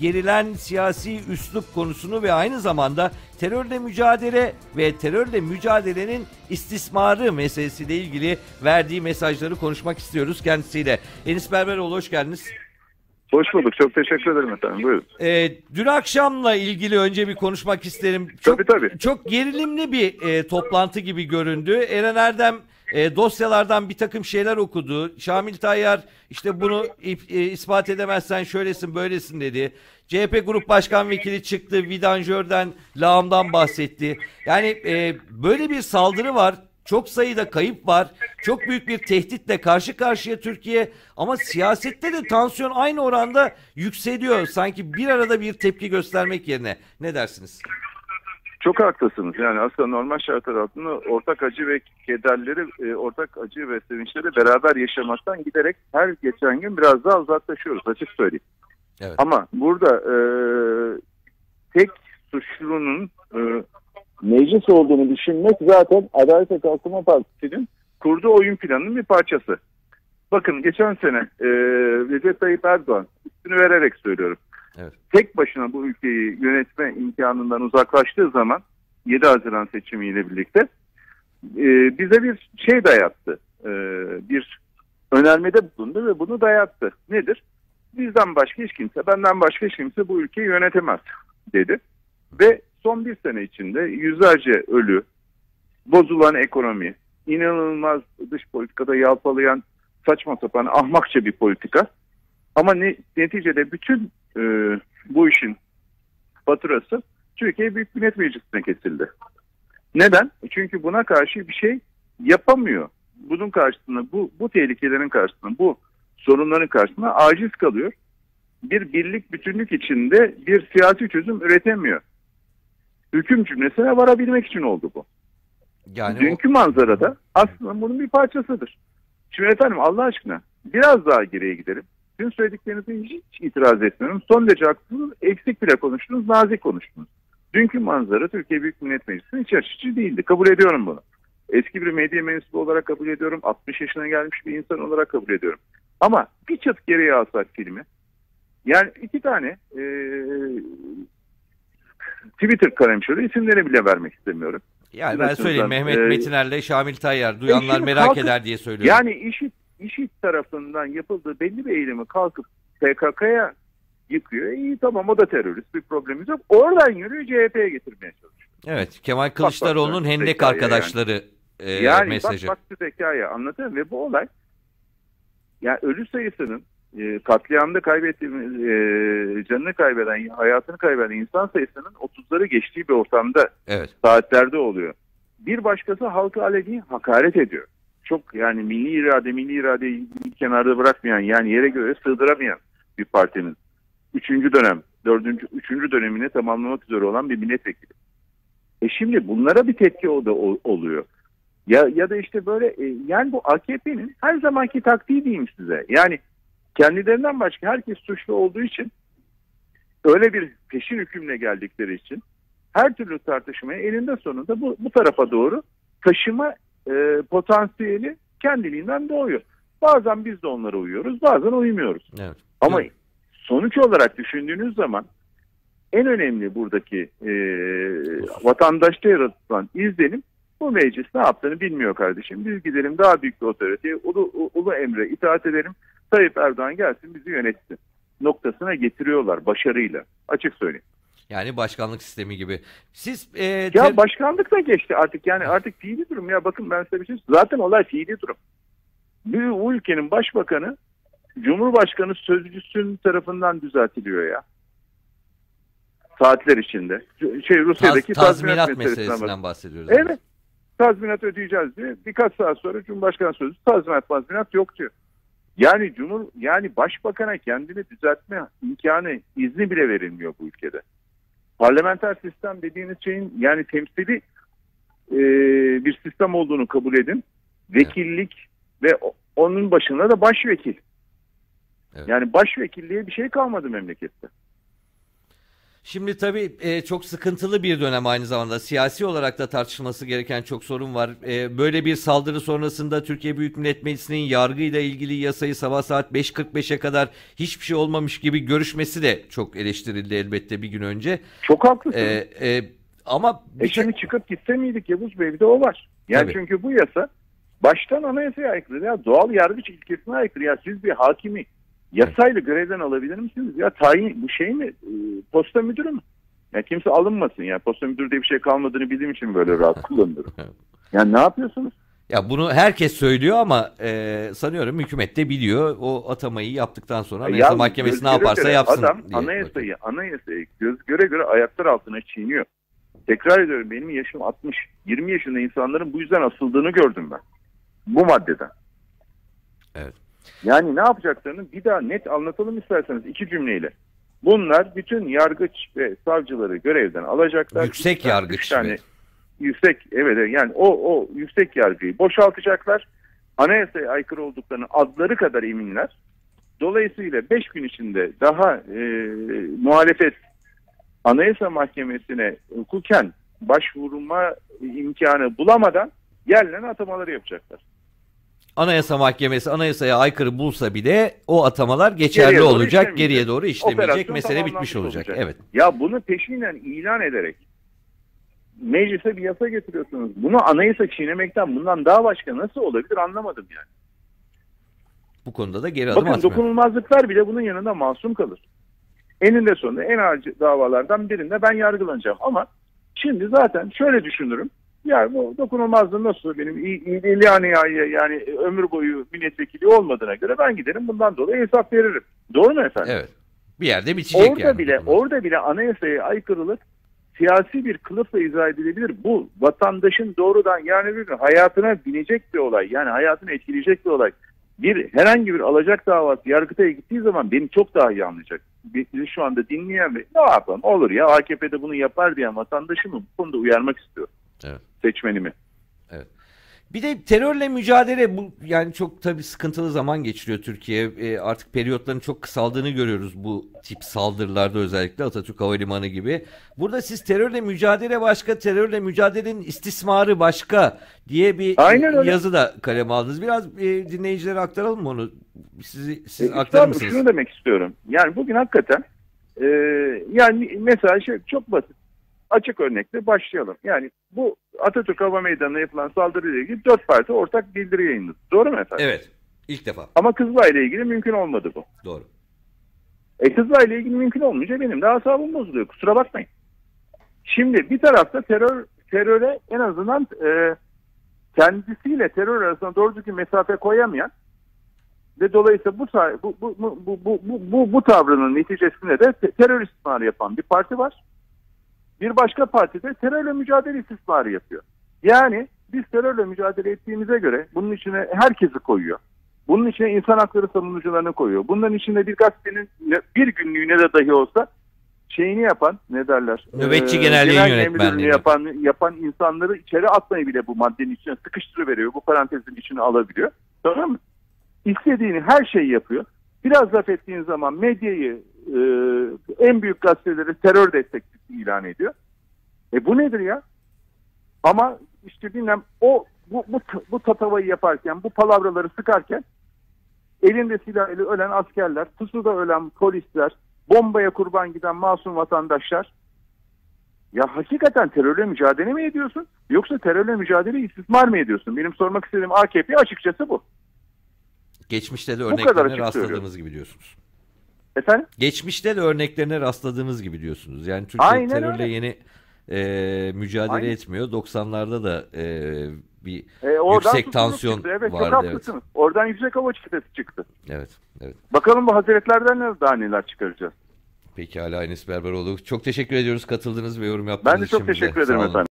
gerilen siyasi üslup konusunu ve aynı zamanda terörle mücadele ve terörle mücadelenin istismarı meselesiyle ilgili verdiği mesajları konuşmak istiyoruz kendisiyle. Enis Berberoğlu hoş geldiniz. Hoş bulduk. Çok teşekkür ederim efendim. Buyurun. Ee, dün akşamla ilgili önce bir konuşmak isterim. Çok, Tabii, tabii. Çok gerilimli bir e, toplantı gibi göründü. Eren Erdem e, dosyalardan bir takım şeyler okudu. Şamil Tayyar işte bunu e, ispat edemezsen şöylesin böylesin dedi. CHP Grup Başkan Vekili çıktı. Vidanjör'den, lağımdan bahsetti. Yani e, böyle bir saldırı var. Çok sayıda kayıp var. Çok büyük bir tehditle karşı karşıya Türkiye. Ama siyasette de tansiyon aynı oranda yükseliyor. Sanki bir arada bir tepki göstermek yerine. Ne dersiniz? Çok haklısınız. Yani aslında normal şartlar altında ortak acı ve kederleri, e, ortak acı ve sevinçleri beraber yaşamaktan giderek her geçen gün biraz daha uzaklaşıyoruz. Açık söyleyeyim. Evet. Ama burada e, tek suçlunun e, meclis olduğunu düşünmek zaten Adalet ve Kalkınma Partisi'nin kurduğu oyun planının bir parçası. Bakın geçen sene e, Recep Tayyip Erdoğan üstünü vererek söylüyorum. Evet. Tek başına bu ülkeyi yönetme imkanından uzaklaştığı zaman 7 Haziran seçimiyle birlikte e, bize bir şey dayattı. E, bir önermede bulundu ve bunu dayattı. Nedir? Bizden başka hiç kimse, benden başka hiç kimse bu ülkeyi yönetemez dedi. Ve son bir sene içinde yüzlerce ölü, bozulan ekonomi, inanılmaz dış politikada yalpalayan saçma sapan ahmakça bir politika. Ama ne, neticede bütün e, bu işin faturası Türkiye Büyük Millet Meclisi'ne kesildi. Neden? Çünkü buna karşı bir şey yapamıyor. Bunun karşısında, bu, bu tehlikelerin karşısında, bu sorunların karşısında aciz kalıyor. Bir birlik, bütünlük içinde bir siyasi çözüm üretemiyor. Hüküm cümlesine varabilmek için oldu bu. Yani o- Dünkü manzarada aslında bunun bir parçasıdır. Şimdi efendim Allah aşkına biraz daha geriye gidelim. Dün söylediklerinize hiç itiraz etmiyorum. Son derece haklısınız. Eksik bile konuştunuz, nazik konuştunuz. Dünkü manzara Türkiye Büyük Millet Meclisi'nin iç açıcı değildi. Kabul ediyorum bunu. Eski bir medya mensubu olarak kabul ediyorum. 60 yaşına gelmiş bir insan olarak kabul ediyorum. Ama bir çıt geriye alsak filmi. Yani iki tane eee Twitter kalemşörü isimleri bile vermek istemiyorum. yani ben söyleyeyim Mehmet e, Metinler'le Şamil Tayyar. Duyanlar merak kalkıp- eder diye söylüyorum. Yani işit, işit tarafından yapıldığı belli bir eylemi kalkıp PKK'ya yıkıyor. İyi tamam o da terörist bir problemimiz yok. Oradan yürüyor CHP'ye getirmeye çalışıyor. Evet Kemal Kılıçdaroğlu'nun bak, hendek zekaya yani. arkadaşları e, yani mesajı. bak bak şu zekaya anlatıyor ve bu olay yani ölü sayısının e, katliamda kaybettiğimiz e, canını kaybeden, hayatını kaybeden insan sayısının 30'ları geçtiği bir ortamda Evet. saatlerde oluyor. Bir başkası halka aleni hakaret ediyor. Çok yani milli irade, milli iradeyi bir kenarda bırakmayan yani yere göre sığdıramayan bir partinin üçüncü dönem, dördüncü, üçüncü dönemini tamamlamak üzere olan bir milletvekili. E şimdi bunlara bir tepki o da oluyor. Ya ya da işte böyle e, yani bu AKP'nin her zamanki taktiği diyeyim size. Yani kendilerinden başka herkes suçlu olduğu için öyle bir peşin hükümle geldikleri için her türlü tartışmayı elinde sonunda bu, bu tarafa doğru taşıma e, potansiyeli kendiliğinden doğuyor. Bazen biz de onlara uyuyoruz, bazen uymuyoruz. Evet. Ama Evet. sonuç olarak düşündüğünüz zaman en önemli buradaki e, vatandaşta yaratılan izlenim bu meclis ne yaptığını bilmiyor kardeşim. Biz gidelim daha büyük bir otoriteye, ulu, ulu emre itaat edelim. Tayyip Erdoğan gelsin bizi yönetsin noktasına getiriyorlar başarıyla. Açık söyleyeyim. Yani başkanlık sistemi gibi. Siz e, Ya başkanlık da geçti artık yani artık fiili durum ya bakın ben size bir şey zaten olay fiili durum. Bu ülkenin başbakanı Cumhurbaşkanı sözcüsünün tarafından düzeltiliyor ya. Saatler içinde. Şey taz- Rusya'daki tazminat meselesinden meselesinden bahsediyor. bahsediyoruz. Evet. Tazminat ödeyeceğiz diyor. Birkaç saat sonra Cumhurbaşkanı sözcüsü tazminat tazminat yok diyor. Yani Cumhur yani başbakana kendini düzeltme imkanı izni bile verilmiyor bu ülkede. Parlamenter sistem dediğiniz şeyin yani temsili e, bir sistem olduğunu kabul edin. Vekillik ve o- onun başında da başvekil. Evet. Yani başvekilliğe bir şey kalmadı memlekette. Şimdi tabii e, çok sıkıntılı bir dönem aynı zamanda. Siyasi olarak da tartışılması gereken çok sorun var. E, böyle bir saldırı sonrasında Türkiye Büyük Millet Meclisi'nin yargıyla ilgili yasayı sabah saat 5.45'e kadar hiçbir şey olmamış gibi görüşmesi de çok eleştirildi elbette bir gün önce. Çok haklısın. E, e, ama E şimdi çıkıp gitse miydik Yavuz Bey bir de o var. Yani Tabii. çünkü bu yasa baştan anayasaya aykırı ya doğal yargıç ilkesine aykırı ya siz bir hakimi yasayla görevden alabilir misiniz? Ya tayin bu şey mi? Posta müdürü mü? Ya kimse alınmasın ya. Posta müdürü diye bir şey kalmadığını bildiğim için böyle rahat kullanıyorum. Yani ne yapıyorsunuz? ya bunu herkes söylüyor ama e, sanıyorum hükümet de biliyor. O atamayı yaptıktan sonra Anayasa Ya Mahkemesi ne yaparsa göre yapsın. Adam diye anayasayı, anayasayı göz göre göre ayaklar altına çiğniyor. Tekrar ediyorum benim yaşım 60. 20 yaşında insanların bu yüzden asıldığını gördüm ben. Bu maddeden. Evet. Yani ne yapacaklarını bir daha net anlatalım isterseniz iki cümleyle. Bunlar bütün yargıç ve savcıları görevden alacaklar. Yüksek Üç yargıç üç tane mi? yüksek evet evet. yani o o yüksek yargıyı boşaltacaklar. Anayasaya aykırı olduklarını adları kadar eminler. Dolayısıyla 5 gün içinde daha e, muhalefet Anayasa Mahkemesi'ne hukuken başvurma imkanı bulamadan yerlerine atamaları yapacaklar. Anayasa Mahkemesi anayasaya aykırı bulsa bile o atamalar geçerli Geriye olacak. Geriye doğru işlemeyecek. Operasyon Mesele bitmiş olacak. olacak. Evet. Ya bunu peşinen ilan ederek meclise bir yasa getiriyorsunuz. Bunu anayasa çiğnemekten bundan daha başka nasıl olabilir anlamadım yani. Bu konuda da geri adım Bakın atmıyor. dokunulmazlıklar bile bunun yanında masum kalır. Eninde sonunda en ağır davalardan birinde ben yargılanacağım ama şimdi zaten şöyle düşünürüm. Ya bu dokunulmazlığı nasıl benim yani yani ömür boyu milletvekili olmadığına göre ben giderim bundan dolayı hesap veririm. Doğru mu efendim? Evet. Bir yerde bitecek Orada yani. bile orada bile anayasaya aykırılık siyasi bir kılıfla izah edilebilir. Bu vatandaşın doğrudan yani bir hayatına binecek bir olay. Yani hayatını etkileyecek bir olay. Bir herhangi bir alacak davası Yargıtay'a gittiği zaman beni çok daha iyi anlayacak. Bizi şu anda dinleyen ve ne yapalım olur ya AKP'de bunu yapar diyen vatandaşımı bu konuda uyarmak istiyorum. Evet. Seçmenimi. Bir de terörle mücadele bu yani çok tabii sıkıntılı zaman geçiriyor Türkiye. E, artık periyotların çok kısaldığını görüyoruz bu tip saldırılarda özellikle Atatürk Havalimanı gibi. Burada siz terörle mücadele başka, terörle mücadelenin istismarı başka diye bir Aynen öyle. yazı da kaleme aldınız. Biraz e, dinleyicilere aktaralım mı onu? Sizi, siz E, aktarır mısınız? Şunu demek istiyorum. Yani bugün hakikaten e, yani mesela şey çok basit. Açık örnekle başlayalım. Yani bu Atatürk Hava Meydanı'na yapılan saldırıyla ilgili dört parti ortak bildiri yayınladı. Doğru mu efendim? Evet. İlk defa. Ama Kızılay ile ilgili mümkün olmadı bu. Doğru. E Kızılay ile ilgili mümkün olmayınca benim de asabım bozuluyor. Kusura bakmayın. Şimdi bir tarafta terör teröre en azından e, kendisiyle terör arasında doğru düzgün mesafe koyamayan ve dolayısıyla bu bu bu bu bu bu, bu, bu, tavrının neticesinde de te- terör istismarı yapan bir parti var. Bir başka parti de terörle mücadele istismarı yapıyor. Yani biz terörle mücadele ettiğimize göre bunun içine herkesi koyuyor. Bunun içine insan hakları savunucularını koyuyor. Bunların içinde bir gazetenin bir günlüğüne de dahi olsa şeyini yapan ne derler? Nöbetçi genelliğin genel yönetmenliğini. yapan yapan insanları içeri atmayı bile bu maddenin içine sıkıştırıveriyor. Bu parantezin içine alabiliyor. Tamam mı? İstediğini her şeyi yapıyor. Biraz laf ettiğin zaman medyayı e, en büyük gazeteleri terör destekçisi ilan ediyor. E bu nedir ya? Ama işte bilmem o bu, bu, bu tatavayı yaparken, bu palavraları sıkarken elinde silahıyla ölen askerler, pusuda ölen polisler, bombaya kurban giden masum vatandaşlar ya hakikaten terörle mücadele mi ediyorsun? Yoksa terörle mücadele istismar mı ediyorsun? Benim sormak istediğim AKP açıkçası bu. Geçmişte de örneklerine söylüyorum. gibi diyorsunuz. Efendim? Geçmişte de örneklerine rastladığınız gibi diyorsunuz. Yani Türkiye Aynen terörle öyle. yeni e, mücadele Aynen. etmiyor. 90'larda da e, bir E, Yüksek tansiyon çıktı. Evet, vardı, çok haklısınız. Oradan yüksek hava çetesi çıktı. evet evet. Bakalım bu hazretlerden ne daha neler çıkaracağız. Pekala Enes Berberoğlu. Çok teşekkür ediyoruz katıldığınız ve yorum yaptığınız Ben de için çok teşekkür ederim efendim.